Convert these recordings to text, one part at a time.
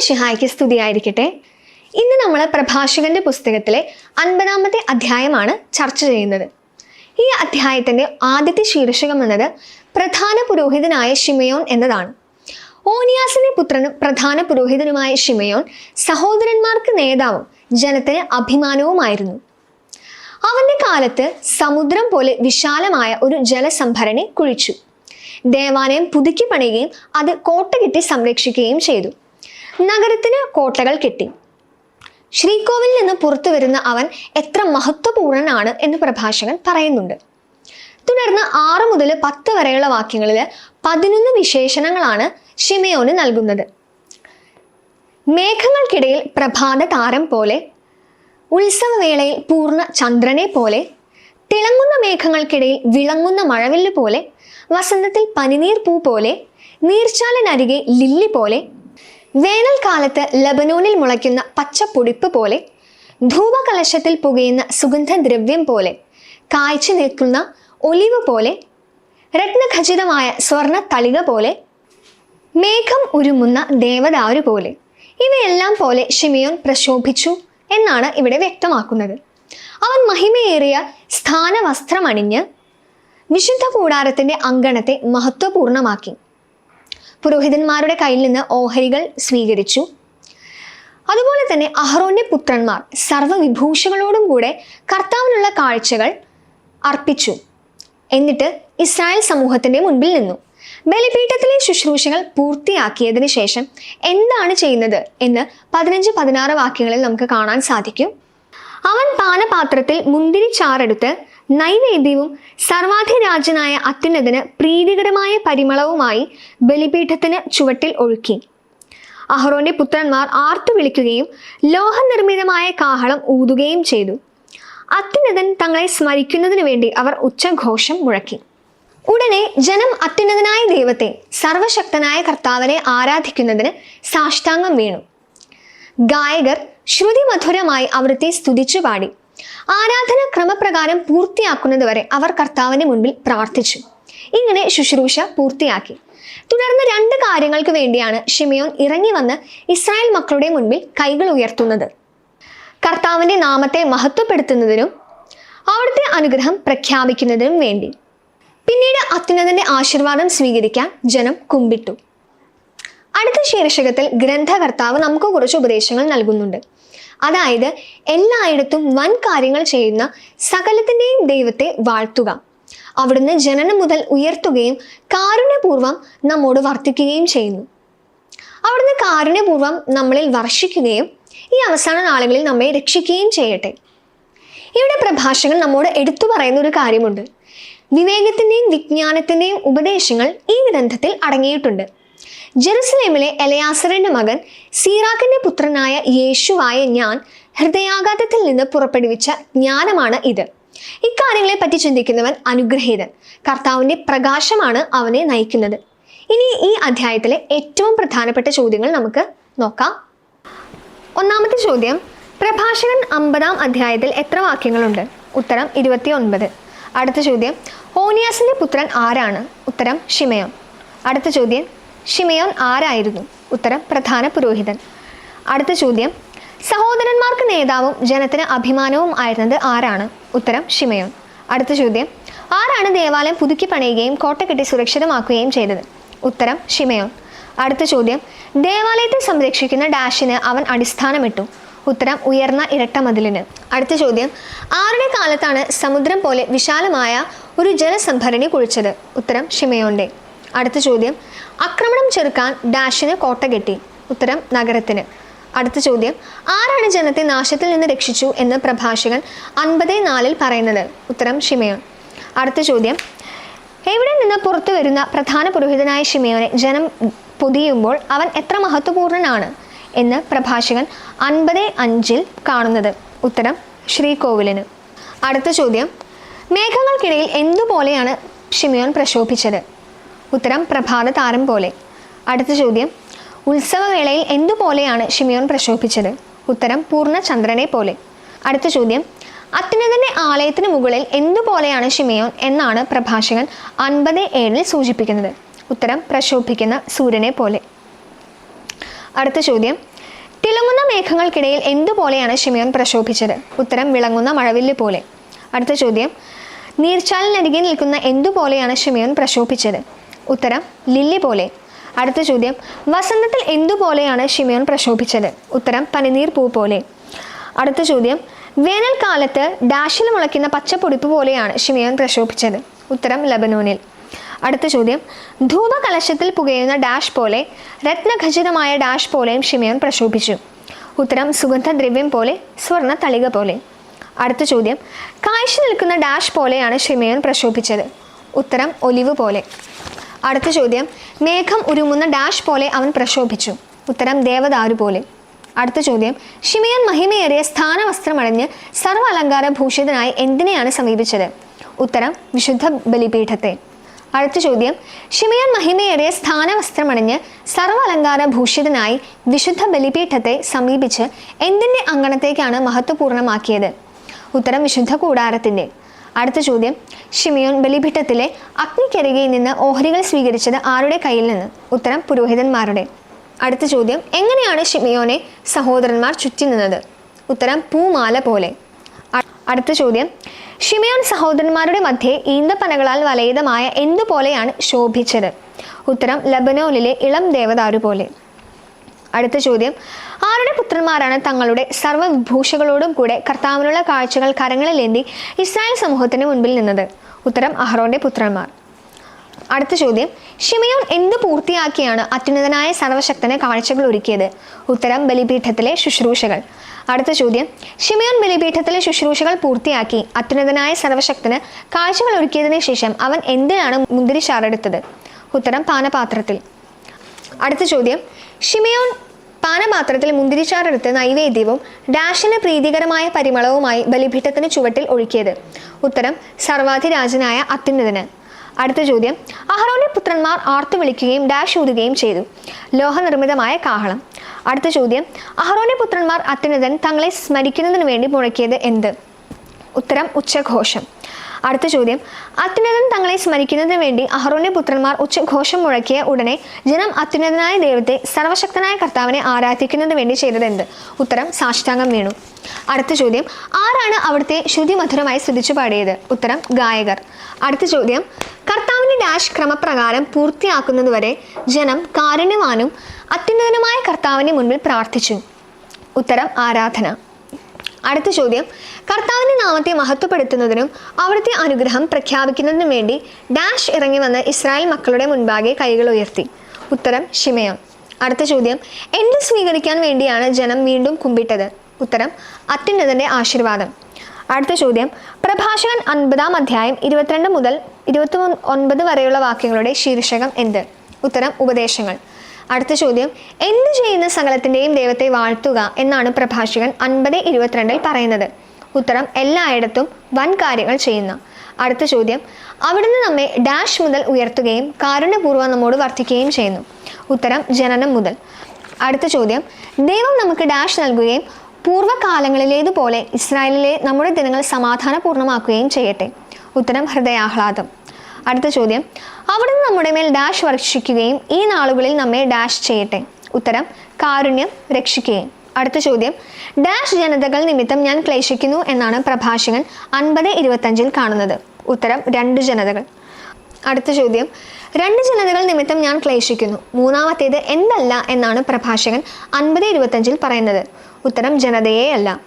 മിശിഹായ്ക്ക് സ്തുതിയായിരിക്കട്ടെ. ഇന്ന് നമ്മൾ പ്രഭാഷകന്റെ പുസ്തകത്തിലെ അൻപതാമത്തെ അധ്യായമാണ് ചർച്ച ചെയ്യുന്നത്. ഈ അധ്യായത്തിന്റെ ആദ്യത്തെ ശീർഷകം എന്നത് പ്രധാന പുരോഹിതനായ ഷിമയോൻ എന്നതാണ്. ഓനിയാസിന്റെ പുത്രനും പ്രധാന പുരോഹിതനുമായ ഷിമയോൻ സഹോദരന്മാർക്ക് നേതാവും ജനത്തിന് അഭിമാനവുമായിരുന്നു. അവന്റെ കാലത്ത് സമുദ്രം പോലെ വിശാലമായ ഒരു ജലസംഭരണി കുഴിച്ചു. ദേവാലയം പുതുക്കി പണിയുകയും അത് കോട്ട കെട്ടി സംരക്ഷിക്കുകയും ചെയ്തു. നഗരത്തിന് കോട്ടകൾ കിട്ടി. ശ്രീകോവിൽ നിന്ന് പുറത്തു വരുന്ന അവൻ എത്ര മഹത്വപൂർണനാണ് എന്ന് പ്രഭാഷകൻ പറയുന്നുണ്ട്. തുടർന്ന് ആറ് മുതൽ പത്ത് വരെയുള്ള വാക്യങ്ങളിൽ പതിനൊന്ന് വിശേഷണങ്ങളാണ് ഷിമയോന് നൽകുന്നത്. മേഘങ്ങൾക്കിടയിൽ പ്രഭാത താരം പോലെ ഉത്സവവേളയിൽ പൂർണ ചന്ദ്രനെ പോലെ തിളങ്ങുന്ന മേഘങ്ങൾക്കിടയിൽ വിളങ്ങുന്ന മഴവില്ല് പോലെ വസന്തത്തിൽ പനിനീർ പൂ പോലെ നീർച്ചാലിനരികെ ലില്ലി പോലെ വേനൽക്കാലത്ത് ലബനോനിൽ മുളയ്ക്കുന്ന പച്ചപ്പൊടിപ്പ് പോലെ ധൂപകലശത്തിൽ പുകയുന്ന സുഗന്ധദ്രവ്യം പോലെ കായ്ച്ചു നിൽക്കുന്ന ഒലിവ് പോലെ രത്നഖചിതമായ സ്വർണ തളിക പോലെ മേഘം ഉരുമുന്ന ദേവദാരു പോലെ ഇവയെല്ലാം പോലെ ഷിമിയോൻ പ്രശോഭിച്ചു എന്നാണ് ഇവിടെ വ്യക്തമാക്കുന്നത്. അവൻ മഹിമയേറിയ സ്ഥാനവസ്ത്രമണിഞ്ഞ് വിശുദ്ധ കൂടാരത്തിന്റെ അങ്കണത്തെ മഹത്വപൂർണമാക്കി. പുരോഹിതന്മാരുടെ കയ്യിൽ നിന്ന് ഓഹരികൾ സ്വീകരിച്ചു. അതുപോലെ തന്നെ അഹ്റോന്റെ പുത്രന്മാർ സർവവിഭൂഷകളോടും കൂടെ കർത്താവിനുള്ള കാഴ്ചകൾ അർപ്പിച്ചു. എന്നിട്ട് ഇസ്രായേൽ സമൂഹത്തിന്റെ മുൻപിൽ നിന്നു. ബലിപീഠത്തിലെ ശുശ്രൂഷകൾ പൂർത്തിയാക്കിയതിനു ശേഷം എന്താണ് ചെയ്യുന്നത് എന്ന് പതിനഞ്ച് പതിനാറ് വാക്യങ്ങളിൽ നമുക്ക് കാണാൻ സാധിക്കും. അവൻ പാനപാത്രത്തിൽ മുന്തിരി ചാറെടുത്ത് നൈവേദ്യവും സർവാധിരാജനായ അത്യുന്നതിന് പ്രീതികരമായ പരിമളവുമായി ബലിപീഠത്തിന് ചുവട്ടിൽ ഒഴുക്കി. അഹ്റോന്റെ പുത്രന്മാർ ആർത്തു വിളിക്കുകയും ലോഹനിർമ്മിതമായ കാഹളം ഊതുകയും ചെയ്തു. അത്യുന്നതൻ തങ്ങളെ സ്മരിക്കുന്നതിനു വേണ്ടി അവർ ഉച്ചഘോഷം മുഴക്കി. ഉടനെ ജനം അത്യുന്നതനായ ദൈവത്തെ സർവശക്തനായ കർത്താവിനെ ആരാധിക്കുന്നതിന് സാഷ്ടാംഗം വീണു. ഗായകർ ശ്രുതിമധുരമായി അവിടുത്തെ സ്തുതിച്ചു പാടി. ആരാധന ക്രമപ്രകാരം പൂർത്തിയാക്കുന്നതുവരെ അവർ കർത്താവിന്റെ മുൻപിൽ പ്രാർത്ഥിച്ചു. ഇങ്ങനെ ശുശ്രൂഷ പൂർത്തിയാക്കി. തുടർന്ന് രണ്ട് കാര്യങ്ങൾക്ക് വേണ്ടിയാണ് ഷിമയോൻ ഇറങ്ങി വന്ന് ഇസ്രായേൽ മക്കളുടെ മുൻപിൽ കൈകൾ ഉയർത്തുന്നത്. കർത്താവിന്റെ നാമത്തെ മഹത്വപ്പെടുത്തുന്നതിനും അവിടുത്തെ അനുഗ്രഹം പ്രഖ്യാപിക്കുന്നതിനും വേണ്ടി. പിന്നീട് അത്യുന്നതന്റെ ആശീർവാദം സ്വീകരിക്കാൻ ജനം കുമ്പിട്ടു. അടുത്ത ശീർഷകത്തിൽ ഗ്രന്ഥകർത്താവ് നമുക്ക് കുറച്ച് ഉപദേശങ്ങൾ നൽകുന്നുണ്ട്. അതായത് എല്ലായിടത്തും വൻ കാര്യങ്ങൾ ചെയ്യുന്ന സകലത്തിന്റെയും ദൈവത്തെ വാഴ്ത്തുക. അവിടുന്ന് ജനനം മുതൽ ഉയർത്തുകയും കാരുണ്യപൂർവം നമ്മോട് വർത്തിക്കുകയും ചെയ്യുന്നു. അവിടുന്ന് കാരുണ്യപൂർവം നമ്മളിൽ വർഷിക്കുകയും ഈ അവസാന നാളുകളിൽ നമ്മെ രക്ഷിക്കുകയും ചെയ്യട്ടെ. ഇവിടെ പ്രഭാഷകൻ നമ്മോട് എടുത്തു പറയുന്ന ഒരു കാര്യമുണ്ട്. വിവേകത്തിന്റെയും വിജ്ഞാനത്തിന്റെയും ഉപദേശങ്ങൾ ഈ ഗ്രന്ഥത്തിൽ അടങ്ങിയിട്ടുണ്ട്. ജെറുസലേമിലെ എലയാസറിന്റെ മകൻ സീറാക്കിന്റെ പുത്രനായ യേശുവായ ഞാൻ ഹൃദയാഘാതത്തിൽ നിന്ന് പുറപ്പെടുവിച്ച ജ്ഞാനമാണ് ഇത്. ഇക്കാര്യങ്ങളെ പറ്റി ചിന്തിക്കുന്നവൻ അനുഗ്രഹീതൻ. കർത്താവിന്റെ പ്രകാശമാണ് അവനെ നയിക്കുന്നത്. ഇനി ഈ അധ്യായത്തിലെ ഏറ്റവും പ്രധാനപ്പെട്ട ചോദ്യങ്ങൾ നമുക്ക് നോക്കാം. ഒന്നാമത്തെ ചോദ്യം പ്രഭാഷകൻ അമ്പതാം അധ്യായത്തിൽ എത്ര വാക്യങ്ങളുണ്ട്? ഉത്തരം ഇരുപത്തി ഒൻപത് അടുത്ത ചോദ്യം ഓനിയാസിന്റെ പുത്രൻ ആരാണ്? ഉത്തരം ഷിമയോൻ. അടുത്ത ചോദ്യം ഷിമയോൻ ആരായിരുന്നു? ഉത്തരം പ്രധാന പുരോഹിതൻ. അടുത്ത ചോദ്യം. സഹോദരന്മാർക്ക് നേതാവും ജനത്തിന് അഭിമാനവും ആയിരുന്നത് ആരാണ്? ഉത്തരം ഷിമയോൻ. അടുത്ത ചോദ്യം. ആരാണ് ദേവാലയം പുതുക്കി പണിയുകയും കോട്ട കെട്ടി സുരക്ഷിതമാക്കുകയും ചെയ്തത്? ഉത്തരം ഷിമയോൻ. അടുത്ത ചോദ്യം. ദേവാലയത്തെ സംരക്ഷിക്കുന്ന ഡാഷിന് അവൻ അടിസ്ഥാനമിട്ടു. ഉത്തരം ഉയർന്ന ഇരട്ട മതിലിന്. അടുത്ത ചോദ്യം. ആരുടെ കാലത്താണ് സമുദ്രം പോലെ വിശാലമായ ഒരു ജലസംഭരണി കുഴിച്ചത്? ഉത്തരം ഷിമയോന്റെ അടുത്ത ചോദ്യം. ആക്രമണം ചെറുക്കാൻ ഡാഷിന് കോട്ട കെട്ടി. ഉത്തരം നഗരത്തിന്. അടുത്ത ചോദ്യം ആരാണ് ജനത്തെ നാശത്തിൽ നിന്ന് രക്ഷിച്ചു എന്ന് പ്രഭാഷകൻ അൻപത് നാലിൽ പറയുന്നത്? ഉത്തരം ഷിമയോൻ. അടുത്ത ചോദ്യം എവിടെ നിന്ന് പുറത്തു വരുന്ന പ്രധാന പുരോഹിതനായ ഷിമയോനെ ജനം പൊതിയുമ്പോൾ അവൻ എത്ര മഹത്വപൂർണനാണ് എന്ന് പ്രഭാഷകൻ അൻപത് അഞ്ചിൽ കാണുന്നത്? ഉത്തരം ശ്രീകോവിലിന്. അടുത്ത ചോദ്യം മേഘങ്ങൾക്കിടയിൽ എന്തുപോലെയാണ് ഷിമയോൻ പ്രശോഭിച്ചത്? ഉത്തരം പ്രഭാത താരം പോലെ. അടുത്ത ചോദ്യം. ഉത്സവവേളയിൽ എന്തുപോലെയാണ് ഷിമിയോൻ പ്രശോഭിച്ചത്? ഉത്തരം പൂർണ ചന്ദ്രനെ പോലെ. അടുത്ത ചോദ്യം. അത്യുന്നതന്റെ ആലയത്തിന് മുകളിൽ എന്തുപോലെയാണ് ഷിമയോൻ എന്നാണ് പ്രഭാഷകൻ അൻപത് ഏഴിൽ സൂചിപ്പിക്കുന്നത്. ഉത്തരം പ്രശോഭിക്കുന്ന സൂര്യനെ പോലെ. അടുത്ത ചോദ്യം. തിളങ്ങുന്ന മേഘങ്ങൾക്കിടയിൽ എന്തുപോലെയാണ് ഷിമിയോൻ പ്രശോഭിച്ചത്? ഉത്തരം വിളങ്ങുന്ന മഴവില്ല് പോലെ. അടുത്ത ചോദ്യം. നീർച്ചാലിനരികെ നിൽക്കുന്ന എന്തുപോലെയാണ് ഷിമിയോൻ പ്രശോഭിച്ചത്? ഉത്തരം ലില്ലി പോലെ. അടുത്ത ചോദ്യം വസന്തത്തിൽ എന്തുപോലെയാണ് ഷിമയോൻ പ്രശോഭിച്ചത്? ഉത്തരം പനിനീർ പൂ പോലെ. അടുത്ത ചോദ്യം വേനൽക്കാലത്ത് ഡാഷിൽ മുളയ്ക്കുന്ന പച്ചപ്പൊടിപ്പ് പോലെയാണ് ഷിമയോൻ പ്രശോഭിച്ചത്? ഉത്തരം ലബനോനിൽ. അടുത്ത ചോദ്യം ധൂപകലശത്തിൽ പുകയുന്ന ഡാഷ് പോലെ രത്നഖചിതമായ ഡാഷ് പോലെയും ഷിമയോൻ പ്രശോഭിച്ചു. ഉത്തരം സുഗന്ധദ്രവ്യം പോലെ സ്വർണ തളിക പോലെ. അടുത്ത ചോദ്യം കാഴ്ച നിൽക്കുന്ന ഡാഷ് പോലെയാണ് ഷിമയോൻ പ്രശോഭിച്ചത്? ഉത്തരം ഒലിവ് പോലെ. അടുത്ത ചോദ്യം. മേഘം ഉരുമുന്ന ഡാഷ് പോലെ അവൻ പ്രശോഭിച്ചു. ഉത്തരം ദേവദാരു പോലെ. അടുത്ത ചോദ്യം. ഷിമിയൻ മഹിമയേറിയ സ്ഥാനവസ്ത്രമടഞ്ഞ് സർവ അലങ്കാര ഭൂഷിതനായി എന്തിനെയാണ് സമീപിച്ചത്? ഉത്തരം വിശുദ്ധ ബലിപീഠത്തെ. അടുത്ത ചോദ്യം. ഷിമിയൻ മഹിമയേറിയ സ്ഥാനവസ്ത്രമണിഞ്ഞ് സർവ ഭൂഷിതനായി വിശുദ്ധ ബലിപീഠത്തെ സമീപിച്ച് എന്തിന്റെ അങ്കണത്തേക്കാണ് മഹത്വപൂർണമാക്കിയത് ഉത്തരം വിശുദ്ധ കൂടാരത്തിന്റെ അടുത്ത ചോദ്യം. ഷിമിയോൻ ബലിപീഠത്തിലെ അഗ്നിക്കരികയിൽ നിന്ന് ഓഹരികൾ സ്വീകരിച്ചത് ആരുടെ കയ്യിൽ നിന്ന്? ഉത്തരം പുരോഹിതന്മാരുടെ. അടുത്ത ചോദ്യം. എങ്ങനെയാണ് ഷിമിയോനെ സഹോദരന്മാർ ചുറ്റി നിന്നത്? ഉത്തരം പൂമാല പോലെ. അടുത്ത ചോദ്യം. ഷിമിയോൻ സഹോദരന്മാരുടെ മധ്യേ ഈന്തപ്പനകളാൽ വലയിതമായ എന്തുപോലെയാണ് ശോഭിച്ചത്? ഉത്തരം ലബനോനിലെ ഇളം ദേവദാരു പോലെ. അടുത്ത ചോദ്യം. ആരുടെ പുത്രന്മാരാണ് തങ്ങളുടെ സർവവിഭൂഷകളോടും കൂടെ കർത്താവിനുള്ള കാഴ്ചകൾ കരങ്ങളിലേന്തി ഇസ്രായേൽ സമൂഹത്തിന് മുൻപിൽ നിന്നത്? ഉത്തരം അഹ്റോന്റെ പുത്രന്മാർ. അടുത്ത ചോദ്യം ഷിമയോൻ എന്ത് പൂർത്തിയാക്കിയാണ് അത്യുന്നതനായ സർവശക്തന് കാഴ്ചകൾ ഒരുക്കിയത്? ഉത്തരം ബലിപീഠത്തിലെ ശുശ്രൂഷകൾ. അടുത്ത ചോദ്യം ഷിമയോൻ ബലിപീഠത്തിലെ ശുശ്രൂഷകൾ പൂർത്തിയാക്കി അത്യുന്നതനായ സർവശക്തന് കാഴ്ചകൾ ഒരുക്കിയതിനു ശേഷം അവൻ എന്തിനാണ് മുന്തിരി ചാറെടുത്തത് ഉത്തരം പാനപാത്രത്തിൽ. അടുത്ത ചോദ്യം ഷിമയോൻ പാനപാത്രത്തിൽ മുന്തിരിച്ചാറെടുത്ത് നൈവേദ്യവും ഡാഷിന് പ്രീതികരമായ പരിമളവുമായി ബലിപീഠത്തിന് ചുവട്ടിൽ ഒഴുക്കിയത്. ഉത്തരം സർവാധിരാജനായ അത്യുന്നതന്. അടുത്ത ചോദ്യം അഹ്റോന്റെ പുത്രന്മാർ ആർത്തു വിളിക്കുകയും ഡാഷ് ഊതുകയും ചെയ്തു. ലോഹനിർമ്മിതമായ കാഹളം. അടുത്ത ചോദ്യം അഹ്റോന്റെ പുത്രന്മാർ അത്യുന്നതൻ തങ്ങളെ സ്മരിക്കുന്നതിന് വേണ്ടി മുഴക്കിയത് എന്ത്? ഉത്തരം ഉച്ചഘോഷം. അടുത്ത ചോദ്യം. അത്യുന്നതൻ തങ്ങളെ സ്മരിക്കുന്നതിന് വേണ്ടി അഹ്റോന്റെ പുത്രന്മാർ ഉച്ചഘോഷം മുഴക്കിയ ഉടനെ ജനം അത്യുന്നതനായ ദൈവത്തെ സർവശക്തനായ കർത്താവിനെ ആരാധിക്കുന്നതിന് വേണ്ടി ചെയ്തതെന്ത്? ഉത്തരം സാഷ്ടാംഗം വീണു. അടുത്ത ചോദ്യം. ആരാണ് അവിടുത്തെ ശ്രുതിമധുരമായി സ്തുതിച്ചു പാടിയത്? ഉത്തരം ഗായകർ. അടുത്ത ചോദ്യം. കർത്താവിന്റെ ഡാഷ് ക്രമപ്രകാരം പൂർത്തിയാക്കുന്നതുവരെ ജനം കാരുണ്യവാനും അത്യുന്നതനുമായ കർത്താവിന്റെ മുൻപിൽ പ്രാർത്ഥിച്ചു. ഉത്തരം ആരാധന. അടുത്ത ചോദ്യം. കർത്താവിന്റെ നാമത്തെ മഹത്വപ്പെടുത്തുന്നതിനും അവിടുത്തെ അനുഗ്രഹം പ്രഖ്യാപിക്കുന്നതിനും വേണ്ടി ഡാഷ് ഇറങ്ങി വന്ന് ഇസ്രായേൽ മക്കളുടെ മുൻപാകെ കൈകൾ ഉയർത്തി. ഉത്തരം ഷിമയോൻ അടുത്ത ചോദ്യം. എന്ത് സ്വീകരിക്കാൻ വേണ്ടിയാണ് ജനം വീണ്ടും കുമ്പിട്ടത്? ഉത്തരം അത്യുന്നതന്റെ ആശീർവാദം. അടുത്ത ചോദ്യം. പ്രഭാഷകൻ അൻപതാം അധ്യായം ഇരുപത്തിരണ്ട് മുതൽ ഇരുപത്തി ഒൻപത് വരെയുള്ള വാക്യങ്ങളുടെ ശീർഷകം എന്ത്? ഉത്തരം ഉപദേശങ്ങൾ. അടുത്ത ചോദ്യം. എന്ത് ചെയ്യുന്ന സകലത്തിന്റെയും ദൈവത്തെ വാഴ്ത്തുക എന്നാണ് പ്രഭാഷകൻ അൻപത് ഇരുപത്തിരണ്ടിൽ പറയുന്നത്. ഉത്തരം എല്ലായിടത്തും വൻ കാര്യങ്ങൾ ചെയ്യുന്ന അടുത്ത ചോദ്യം അവിടുന്ന് നമ്മെ ഡാഷ് മുതൽ ഉയർത്തുകയും കാരുണ്യപൂർവം നമ്മോട് വർദ്ധിക്കുകയും ചെയ്യുന്നു. ഉത്തരം ജനനം മുതൽ. അടുത്ത ചോദ്യം ദൈവം നമുക്ക് ഡാഷ് നൽകുകയും പൂർവകാലങ്ങളിലേതുപോലെ ഇസ്രായേലിലെ നമ്മുടെ ദിനങ്ങൾ സമാധാനപൂർണമാക്കുകയും ചെയ്യട്ടെ? ഉത്തരം ഹൃദയാഹ്ലാദം. അടുത്ത ചോദ്യം. അവിടുന്ന് നമ്മുടെ മേൽ ഡാഷ് വർഷിക്കുകയും ഈ നാളുകളിൽ നമ്മെ ഡാഷ് ചെയ്യട്ടെ. ഉത്തരം കാരുണ്യം രക്ഷിക്കുകയും. അടുത്ത ചോദ്യം. ഡാഷ് ജനതകൾ നിമിത്തം ഞാൻ ക്ലേശിക്കുന്നു എന്നാണ് പ്രഭാഷകൻ അൻപത് ഇരുപത്തഞ്ചിൽ കാണുന്നത്. ഉത്തരം രണ്ട് ജനതകൾ. അടുത്ത ചോദ്യം. രണ്ട് ജനതകൾ നിമിത്തം ഞാൻ ക്ലേശിക്കുന്നു. മൂന്നാമത്തേത് എന്തല്ല എന്നാണ് പ്രഭാഷകൻ അൻപത് ഇരുപത്തഞ്ചിൽ പറയുന്നത്. ഉത്തരം ജനതയെ അല്ല.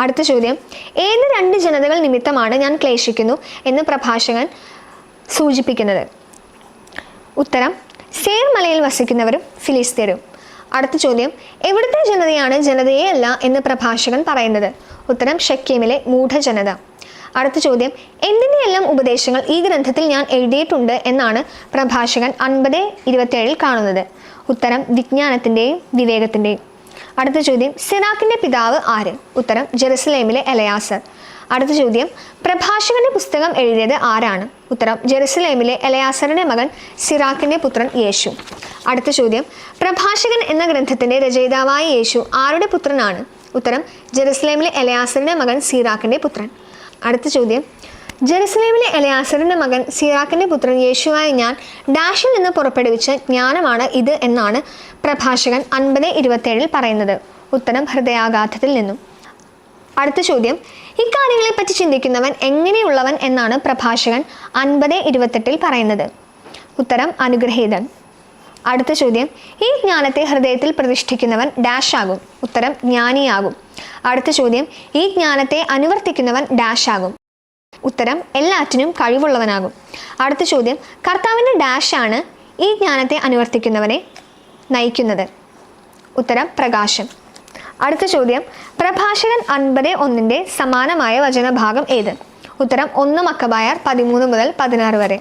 അടുത്ത ചോദ്യം. ഏത് രണ്ട് ജനതകൾ നിമിത്തമാണ് ഞാൻ ക്ലേശിക്കുന്നു എന്ന് പ്രഭാഷകൻ സൂചിപ്പിക്കുന്നത്. ഉത്തരം സേർ മലയിൽ വസിക്കുന്നവരും ഫിലിസ്തീനും അടുത്ത ചോദ്യം എവിടുത്തെ ജനതയാണ് ജനതയെ അല്ല എന്ന് പ്രഭാഷകൻ പറയുന്നത്? ഉത്തരം ഷക്കീമിലെ മൂഢജനത. അടുത്ത ചോദ്യം എന്തിന്റെയെല്ലാം ഉപദേശങ്ങൾ ഈ ഗ്രന്ഥത്തിൽ ഞാൻ എഴുതിയിട്ടുണ്ട് എന്നാണ് പ്രഭാഷകൻ അൻപത് ഇരുപത്തിയേഴിൽ കാണുന്നത്. ഉത്തരം വിജ്ഞാനത്തിന്റെയും വിവേകത്തിന്റെയും അടുത്ത ചോദ്യം സിറാഖിന്റെ പിതാവ് ആര്? ഉത്തരം ജെറുസലേമിലെ എലയാസർ അടുത്ത ചോദ്യം. പ്രഭാഷകന്റെ പുസ്തകം എഴുതിയത് ആരാണ്? ഉത്തരം ജെറുസലേമിലെ എലയാസറിന്റെ മകൻ സിറാക്കിന്റെ പുത്രൻ യേശു. അടുത്ത ചോദ്യം. പ്രഭാഷകൻ എന്ന ഗ്രന്ഥത്തിന്റെ രചയിതാവായ യേശു ആരുടെ പുത്രനാണ്? ഉത്തരം ജെറുസലേമിലെ എലയാസറിന്റെ മകൻ സിറാക്കിന്റെ പുത്രൻ. അടുത്ത ചോദ്യം. ജെറുസലേമിലെ എലയാസറിന്റെ മകൻ സിറാക്കിന്റെ പുത്രൻ യേശുവായ ഞാൻ ഡാഷിൽ നിന്ന് പുറപ്പെടുവിച്ച ജ്ഞാനമാണ് ഇത് എന്നാണ് പ്രഭാഷകൻ അൻപത് ഇരുപത്തേഴിൽ പറയുന്നത്. ഉത്തരം ഹൃദയാഘാതത്തിൽ നിന്നും. അടുത്ത ചോദ്യം. ഇക്കാര്യങ്ങളെ പറ്റി ചിന്തിക്കുന്നവൻ എങ്ങനെയുള്ളവൻ എന്നാണ് പ്രഭാഷകൻ അൻപത് ഇരുപത്തെട്ടിൽ പറയുന്നത്. ഉത്തരം അനുഗ്രഹീതൻ. അടുത്ത ചോദ്യം. ഈ ജ്ഞാനത്തെ ഹൃദയത്തിൽ പ്രതിഷ്ഠിക്കുന്നവൻ ഡാഷ് ആകും ഉത്തരം ജ്ഞാനിയാകും. അടുത്ത ചോദ്യം. ഈ ജ്ഞാനത്തെ അനുവർത്തിക്കുന്നവൻ ഡാഷ് ആകും ഉത്തരം എല്ലാറ്റിനും കഴിവുള്ളവനാകും. അടുത്ത ചോദ്യം. കർത്താവിന്റെ ഡാഷ് ആണ് ഈ ജ്ഞാനത്തെ അനുവർത്തിക്കുന്നവനെ നയിക്കുന്നത്. ഉത്തരം പ്രകാശം. അടുത്ത ചോദ്യം. പ്രഭാഷകൻ അൻപത് ഒന്നിന്റെ സമാനമായ വചനഭാഗം ഏത്? ഉത്തരം ഒന്ന് മക്കബായർ പതിമൂന്ന് മുതൽ പതിനാറ് വരെ.